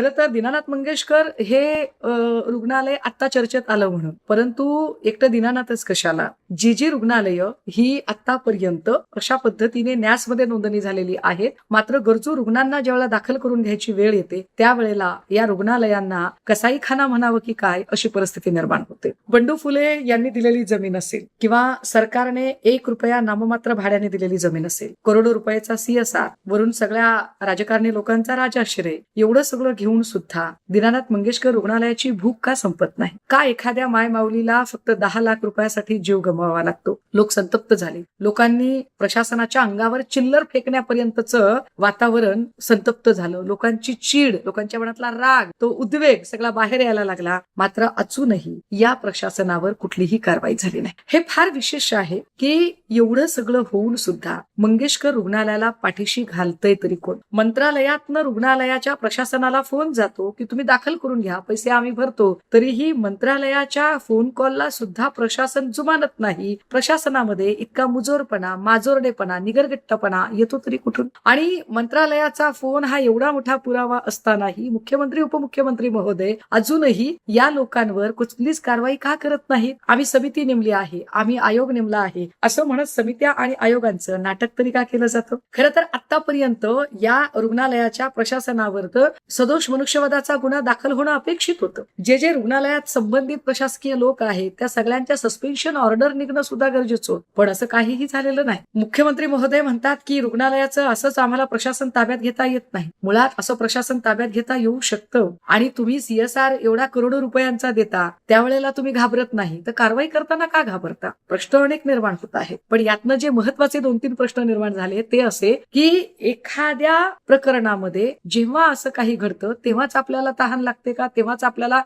खरं तर दीनानाथ मंगेशकर हे रुग्णालय आता चर्चेत आलं म्हणून. परंतु एकटं दीनानाथच कशाला? जी जी रुग्णालय ही आतापर्यंत अशा पद्धतीने न्यासमध्ये नोंदणी झालेली आहेत. मात्र गरजू रुग्णांना ज्यावेळेला दाखल करून घ्यायची वेळ येते त्यावेळेला या रुग्णालयांना कसाईखाना म्हणावं की काय अशी परिस्थिती निर्माण होते. बंडू फुले यांनी दिलेली जमीन असेल किंवा सरकारने एक रुपया नाममात्र भाड्याने दिलेली जमीन असेल करोडो रुपयाचा सीएसआर वरून सगळ्या राजकारणी लोकांचा राजाश्रय एवढं सगळं घेऊन सुद्धा दीनानाथ मंगेशकर रुग्णालयाची भूक का संपत नाही? का एखाद्या माय माऊलीला फक्त दहा लाख रुपयासाठी जीव गमवावा लागतो? लोक संतप्त झाले. लोकांनी प्रशासनाच्या अंगावर चिल्लर फेकण्यापर्यंतच वातावरण संतप्त झालं. लोकांची चीड लोकांच्या मनातला राग तो उद्वेग सगळा बाहेर यायला लागला. मात्र अजूनही या प्रशासनावर कुठलीही कारवाई झाली नाही. हे फार विशेष आहे की एवढं सगळं होऊन सुद्धा मंगेशकर रुग्णालयाला पाठीशी घालतय तरी कोण? मंत्रालयातनं रुग्णालयाच्या प्रशासनाला फोन जातो की तुम्ही दाखल करून घ्या पैसे आम्ही भरतो. तरीही मंत्रालयाच्या फोन कॉलला सुद्धा प्रशासन जुमानत नाही. प्रशासनामध्ये इतका मुजोरपणा माजोरडेपणा निगरगट्टपणा येतो तरी कुठून? आणि मंत्रालयाचा फोन हा एवढा मोठा पुरावा असतानाही मुख्यमंत्री उपमुख्यमंत्री महोदय अजूनही या लोकांवर कुठलीच कारवाई का करत नाहीत? आम्ही समिती नेमली आहे आम्ही आयोग नेमला आहे. असं म्हणत समित्या आणि आयोगांचं नाटक तरी का केलं जातं? खरं तर आतापर्यंत या रुग्णालयाच्या प्रशासनावर तर सदोष मनुष्यवधाचा गुन्हा दाखल होणं अपेक्षित होतं. जे जे रुग्णालयात संबंधित प्रशासकीय लोक आहेत त्या सगळ्यांच्या सस्पेन्शन ऑर्डर निघणं सुद्धा गरजेचं होत. पण असं काहीही झालेलं नाही. मुख्यमंत्री महोदय म्हणतात की रुग्णालयाचं असंच आम्हाला प्रशासन ताब्यात घेता येत नाही. मुळात असं प्रशासन ताब्यात घेता येऊ शकतं. आणि तुम्ही सीएसआर एवढा करोडो रुपयांचा देता त्यावेळेला तुम्ही घाबरत नाही. तर कारवाई करताना का घाबरता? प्रश्न अनेक निर्माण होत आहेत. पण यातनं जे महत्त्वाचे दोन तीन प्रश्न निर्माण झाले ते असे की एखाद्या प्रकरणामध्ये जेव्हा असं काही घडतं तेव्हाच आपल्याला तहान लागते का? तेव्हाच आपल्याला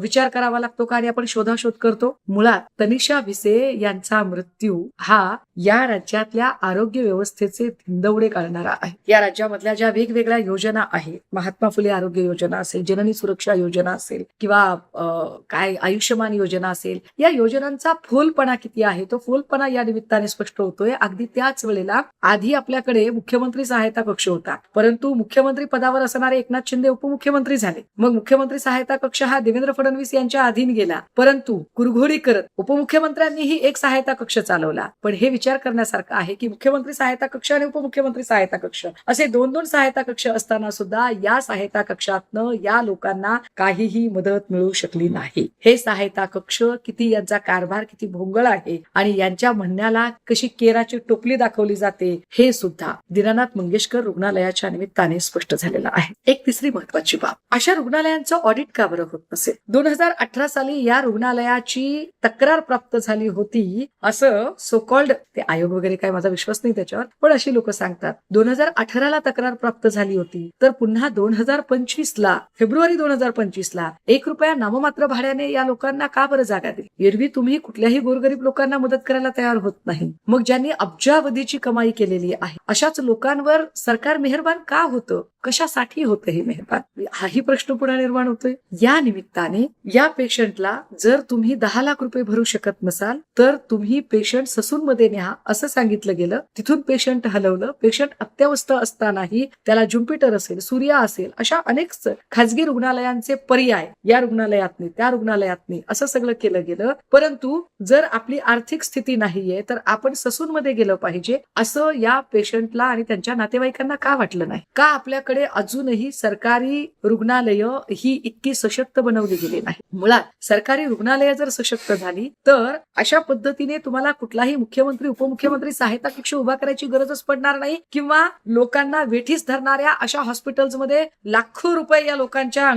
विचार करावा लागतो का? आणि आपण शोधाशोध करतो. मुळात तनिषा भिसे यांचा मृत्यू हा या राज्यातल्या आरोग्य व्यवस्थेचे धिंदवडे काढणारा आहे. या राज्यामधल्या ज्या वेगवेगळ्या योजना आहेत महात्मा फुले आरोग्य योजना असेल जननी सुरक्षा योजना असेल किंवा अं, काय आयुष्यमान योजना असेल या योजनांचा फोलपणा किती आहे? तो फोलपणा या निमित्ताने स्पष्ट होतोय. अगदी त्याच वेळेला आधी आपल्याकडे मुख्यमंत्री सहायता कक्ष होता. परंतु मुख्यमंत्री पदावर असणारे एकनाथ शिंदे उपमुख्यमंत्री झाले. मग मुख्यमंत्री सहायता कक्ष हा देवेंद्र फडणवीस यांच्या अधीन गेला. परंतु कुरघोडी करत उपमुख्यमंत्र्यांनीही एक सहायता कक्ष चालवला. पण हे विचार करण्यासारखं आहे की मुख्यमंत्री सहायता कक्ष आणि उपमुख्यमंत्री सहायता कक्ष. असे दोन दोन सहायता कक्ष असताना सुद्धा या सहायता कक्षातनं या लोकांना काहीही मदत मिळू शकली नाही. हे सहायता कक्ष किती यांचा कारभार किती भोंगळ आहे आणि यांच्या म्हणण्याला कशी केराची टोपली दाखवली जाते हे सुद्धा दीनानाथ मंगेशकर रुग्णालयाच्या निमित्ताने स्पष्ट झालेलं आहे. एक तिसरी महत्वाची बाब अशा रुग्णालयांचं ऑडिट का बरं होत नसेल दोन हजार अठरा साली या रुग्णालयाची तक्रार प्राप्त झाली होती असं सोकॉल्ड ते आयोग वगैरे काय माझा विश्वास नाही त्याच्यावर पण अशी लोक सांगतात दोन हजार अठराला तक्रार प्राप्त झाली होती तर पुन्हा दोन हजार पंचवीस ला फेब्रुवारी दोन हजार पंचवीस ला एक रुपया नाममात्र भाड्याने या लोकांना का बरं जागा दिली? एरवी तुम्ही कुठल्याही गोरगरीब लोकांना मदत करायला तयार होत नाही. मग ज्यांनी अब्जावधीची कमाई केलेली आहे अशाच लोकांवर सरकार मेहरबान का होतं? कशासाठी होतं हे मेहरबान हाही प्रश्न पुन्हा निर्माण होतोय. या निमित्ताने या पेशंटला जर तुम्ही दहा लाख रुपये भरू शकत नसाल तर तुम्ही पेशंट ससून मध्ये न्या असं सांगितलं गेलं. तिथून पेशंट हलवलं. पेशंट अत्यावस्थ असतानाही त्याला ज्युपिटर असेल सूर्या असेल अशा अनेक खाजगी रुग्णालयांचे पर्याय या रुग्णालयातनी त्या रुग्णालयातनी असं सगळं केलं गेलं. परंतु जर आपली आर्थिक स्थिती नाहीये तर आपण ससून मध्ये गेलं पाहिजे. असं या पेशंटला आणि त्यांच्या नातेवाईकांना का वाटलं नाही? का आपल्याकडे अजूनही सरकारी रुग्णालय ही इतकी सशक्त बनवली गेली नाही मुळात सरकारी रुग्णालय जर सशक्त झाली तर अशा पद्धतीने तुम्हाला कुठलाही मुख्यमंत्री उपमुख्यमंत्री सहायता कक्ष उभा करायची गरजच पडणार नाही किंवा लोकांना वेठीस धरणाऱ्या अशा हॉस्पिटल्समध्ये लाखो रुपये या लोकांच्या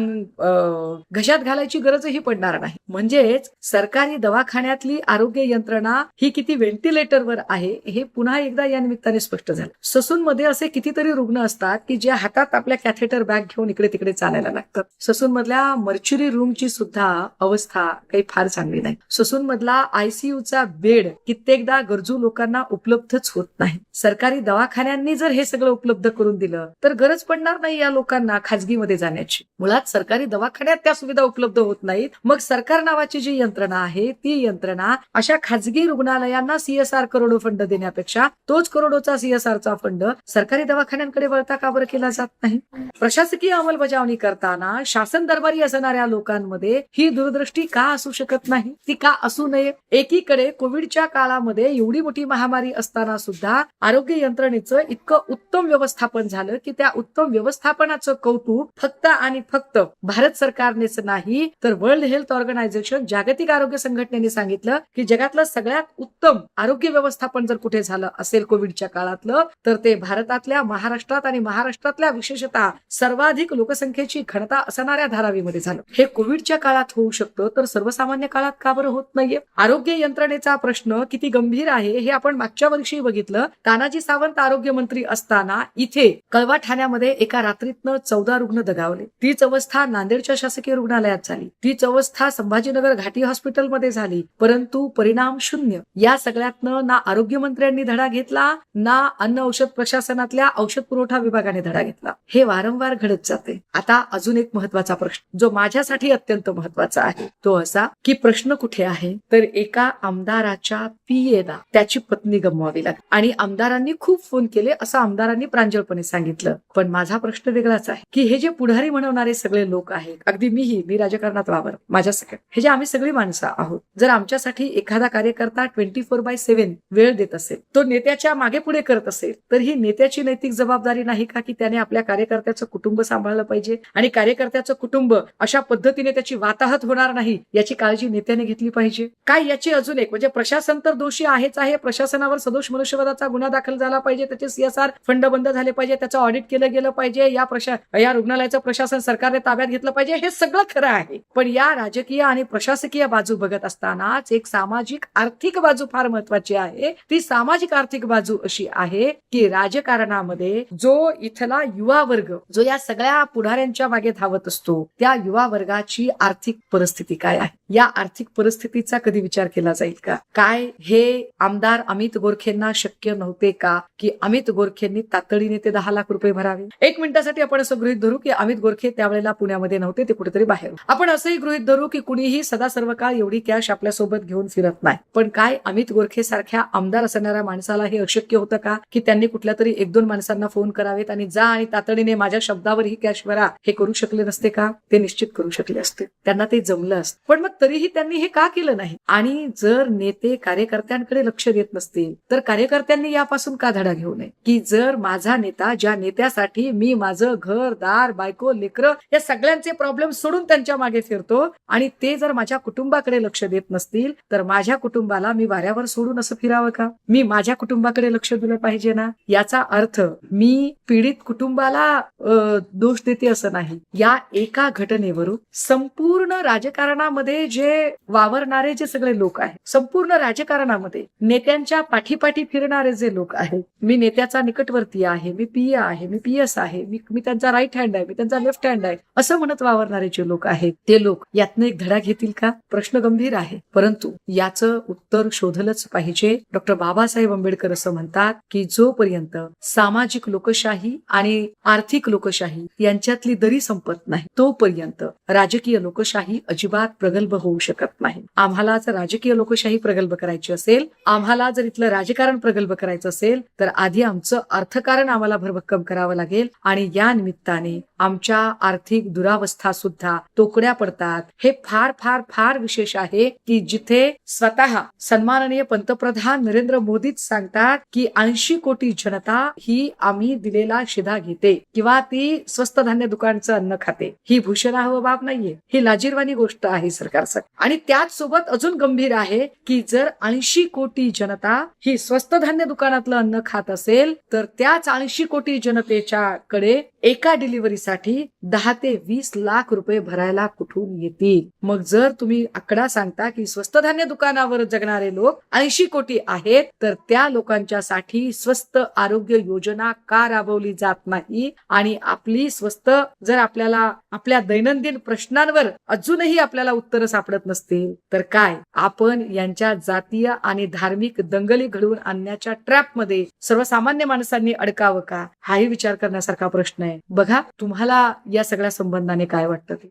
घशात घालायची गरजही पडणार नाही. म्हणजेच सरकारी दवाखान्यातली आरोग्य यंत्रणा ही किती व्हेंटिलेटरवर आहे हे पुन्हा एकदा या निमित्ताने स्पष्ट झालं. ससून मध्ये असे कितीतरी रुग्ण असतात की जे हातात आपल्या कॅथेटर बॅग घेऊन इकडे तिकडे चालायला लागतात ससून मधल्या मर्च्युरी रूमची सुद्धा अवस्था काही फार चांगली नाही. ससून मधला आयसीयूचा बेड कित्येकदा गरजू लोकांना उपलब्धच होत नाही. सरकारी दवाखान्यांनी जर हे सगळं उपलब्ध करून दिलं तर गरज पडणार नाही या लोकांना खाजगीमध्ये जाण्याची. मुळात सरकारी दवाखान्यात त्या सुविधा उपलब्ध होत नाहीत. मग सरकार नावाची जी यंत्रणा आहे ती यंत्रणा अशा खाजगी रुग्णालयांना सीएसआर करोडो फंड देण्यापेक्षा तोच करोडोचा सीएसआर फंड सरकारी दवाखान्यांकडे वळता का बरं केला जात? नाही प्रशासकीय अंमलबजावणी करताना शासन दरबारी असणाऱ्या लोकांमध्ये ही दूरदृष्टी का असू शकत नाही? ती का असू नये? एकीकडे कोविडच्या काळामध्ये एवढी मोठी महामारी असताना सुद्धा आरोग्य यंत्रणेचं इतकं उत्तम व्यवस्थापन झालं की त्या उत्तम व्यवस्थापनाचं कौतुक फक्त आणि फक्त भारत सरकारनेच नाही तर वर्ल्ड हेल्थ ऑर्गनायझेशन जागतिक आरोग्य संघटनेने सांगितलं की जगातलं सगळ्यात उत्तम आरोग्य व्यवस्थापन जर कुठे झालं असेल कोविडच्या काळातलं तर ते भारतातल्या महाराष्ट्रात आणि महाराष्ट्रातल्या विशेषतः सर्वाधिक लोकसंख्येची घनता असणाऱ्या धारावीमध्ये झालं. हे कोविडच्या काळात होऊ शकतं तर सर्वसामान्य काळात का बरं होत नाहीये? आरोग्य यंत्रणेचा प्रश्न किती गंभीर आहे हे आपण मागच्या वर्षी बघितलं. तानाजी सावंत आरोग्य मंत्री असताना इथे कळवा ठाण्यामध्ये एका रात्रीतनं चौदा रुग्ण दगावले. तीच अवस्था नांदेडच्या शासकीय रुग्णालयात झाली. तीच अवस्था संभाजीनगर घाटी हॉस्पिटलमध्ये झाली. परंतु परिणाम शून्य. या सगळ्यातनं ना आरोग्यमंत्र्यांनी धडा घेतला ना अन्न औषध प्रशासनातल्या औषध पुरवठा विभागाने धडा घेतला. हे वारंवार घडत जाते. आता अजून एक महत्त्वाचा प्रश्न. जो माझ्यासाठी अत्यंत महत्त्वाचा आहे तो असा की प्रश्न कुठे आहे? तर एका आमदाराच्या पीएला त्याची पत्नी गमवावी लागली आणि आमदारांनी खूप फोन केले असं आमदारांनी प्रांजळपणे सांगितलं. पण माझा प्रश्न वेगळाच आहे. की हे जे पुढारी म्हणवणारे सगळे लोक आहेत अगदी मीही मी राजकारणात वावर माझ्या सगळ्या हे जे आम्ही सगळी माणसं आहोत जर आमच्यासाठी एखादा कार्यकर्ता ट्वेंटी फोर बाय सेव्हन वेळ देत असेल तो नेत्याच्या मागे पुढे करत असेल तर ही नेत्याची नैतिक जबाबदारी नाही का की त्याने आपल्या कार्यकर्त्याचं कुटुंब सांभाळलं पाहिजे. आणि कार्यकर्त्याचं कुटुंब अशा पद्धतीने त्याची वाताहत होणार नाही याची काळजी नेत्याने घेतली पाहिजे. काय याची अजून एक म्हणजे प्रशासन तर दोषी आहेच आहे प्रशासनावर सदोष मनुष्यवधाचा गुन्हा दाखल झाला पाहिजे त्याचे सीएसआर फंड बंद झाले पाहिजे त्याचं ऑडिट केलं गेलं पाहिजे या प्रशा या रुग्णालयाचं प्रशासन सरकारने ताब्यात घेतलं पाहिजे हे सगळं खरं आहे. पण या राजकीय आणि प्रशासकीय बाजू बघत असतानाच एक सामाजिक आर्थिक बाजू फार महत्वाची आहे. ती सामाजिक आर्थिक बाजू अशी आहे की राजकारणामध्ये जो इथला युवा युवा वर्ग जो या सगळ्या पुढाऱ्यांच्या मागे धावत असतो त्या युवा वर्गाची आर्थिक परिस्थिती काय आहे? या आर्थिक परिस्थितीचा कधी विचार केला जाईल का? काय हे आमदार अमित गोरखेंना शक्य नव्हते का की अमित गोरखेंनी तातडीने ते दहा लाख रुपये भरावे? एक मिनिटासाठी आपण असं गृहित धरू की अमित गोरखे त्यावेळेला पुण्यामध्ये नव्हते ते कुठेतरी बाहेर आपण असंही गृहित धरू की कुणीही सदा सर्व काळ एवढी कॅश आपल्यासोबत घेऊन फिरत नाही. पण काय अमित गोरखे सारख्या आमदार असणाऱ्या माणसाला हे अशक्य होतं का की त्यांनी कुठल्या तरी एक दोन माणसांना फोन करावेत आणि जा आणि तातडीने माझ्या शब्दावर ही कॅश भरा हे करू शकले नसते का? ते निश्चित करू शकले असते. त्यांना ते जमलं असतं. पण मग तरीही त्यांनी हे का केलं नाही? आणि जर नेते कार्यकर्त्यांकडे लक्ष देत नसतील तर कार्यकर्त्यांनी यापासून का धडा घेऊ नये? की जर माझा नेता ज्या नेत्यासाठी मी माझं घर दार बायको लेकर या सगळ्यांचे प्रॉब्लेम सोडून त्यांच्या मागे फिरतो आणि ते जर माझ्या कुटुंबाकडे लक्ष देत नसतील तर माझ्या कुटुंबाला मी वाऱ्यावर सोडून असं फिरावं का? मी माझ्या कुटुंबाकडे लक्ष दिलं पाहिजे ना? याचा अर्थ मी पीडित कुटुंबा स्वतःला दोष देते असं नाही. या एका घटनेवरून संपूर्ण राजकारणामध्ये जे वावरणारे जे सगळे लोक आहेत संपूर्ण राजकारणामध्ये नेत्यांच्या पाठीपाठी फिरणारे जे लोक आहेत मी नेत्याचा निकटवर्ती आहे मी पीए आहे मी पीएस आहे मी मी त्यांचा राईट हँड आहे मी त्यांचा लेफ्ट हँड आहे असं म्हणत वावरणारे जे लोक आहेत ते लोक यातनं एक धडा घेतील का? प्रश्न गंभीर आहे. परंतु याचं उत्तर शोधलंच पाहिजे. डॉक्टर बाबासाहेब आंबेडकर असं म्हणतात की जोपर्यंत सामाजिक लोकशाही आणि आर्थिक लोकशाही यांच्यातली दरी संपत नाही. तोपर्यंत राजकीय लोकशाही अजिबात प्रगल्भ होऊ शकत नाही. आम्हाला जर राजकीय लोकशाही प्रगल्भ करायची असेल आम्हाला जर इथलं राजकारण प्रगल्भ करायचं असेल तर आधी आमचं अर्थकारण आम्हाला भरभक्कम करावं लागेल आणि या निमित्ताने आमच्या आर्थिक दुरावस्था सुद्धा तोकड्या पडतात. हे फार फार फार विशेष आहे की जिथे स्वतः सन्माननीय पंतप्रधान नरेंद्र मोदीच सांगतात की ऐंशी कोटी जनता ही आम्ही दिलेला शिधा घेते किंवा ती स्वस्त धान्य दुकानचं अन्न खाते. ही भूषणावह बाब नाहीये. ही लाजीरवाणी गोष्ट आहे सरकारसाठी आणि त्याच सोबत अजून गंभीर आहे की जर ऐंशी कोटी जनता ही स्वस्त धान्य दुकानातलं अन्न खात असेल तर त्याच ऐंशी कोटी जनतेच्या कडे एका डिलिव्हरीसाठी दहा ते वीस लाख रुपये भरायला कुठून येतील? मग जर तुम्ही आकडा सांगता की स्वस्त धान्य दुकानावर जगणारे लोक ऐंशी कोटी आहेत तर त्या लोकांच्यासाठी स्वस्त आरोग्य योजना का राबवली जात नाही? आणि आपली स्वस्त जर आपल्याला आपल्या दैनंदिन प्रश्नांवर अजूनही आपल्याला उत्तर सापडत नसतील तर काय? आपण यांच्या जातीय आणि धार्मिक दंगली घडवून आणण्याच्या ट्रॅपमध्ये सर्वसामान्य माणसांनी अडकावं का? हाही विचार करण्यासारखा प्रश्न आहे. आहे. बघा तुम्हाला या सगळ्या संबंधाने काय वाटतं ते?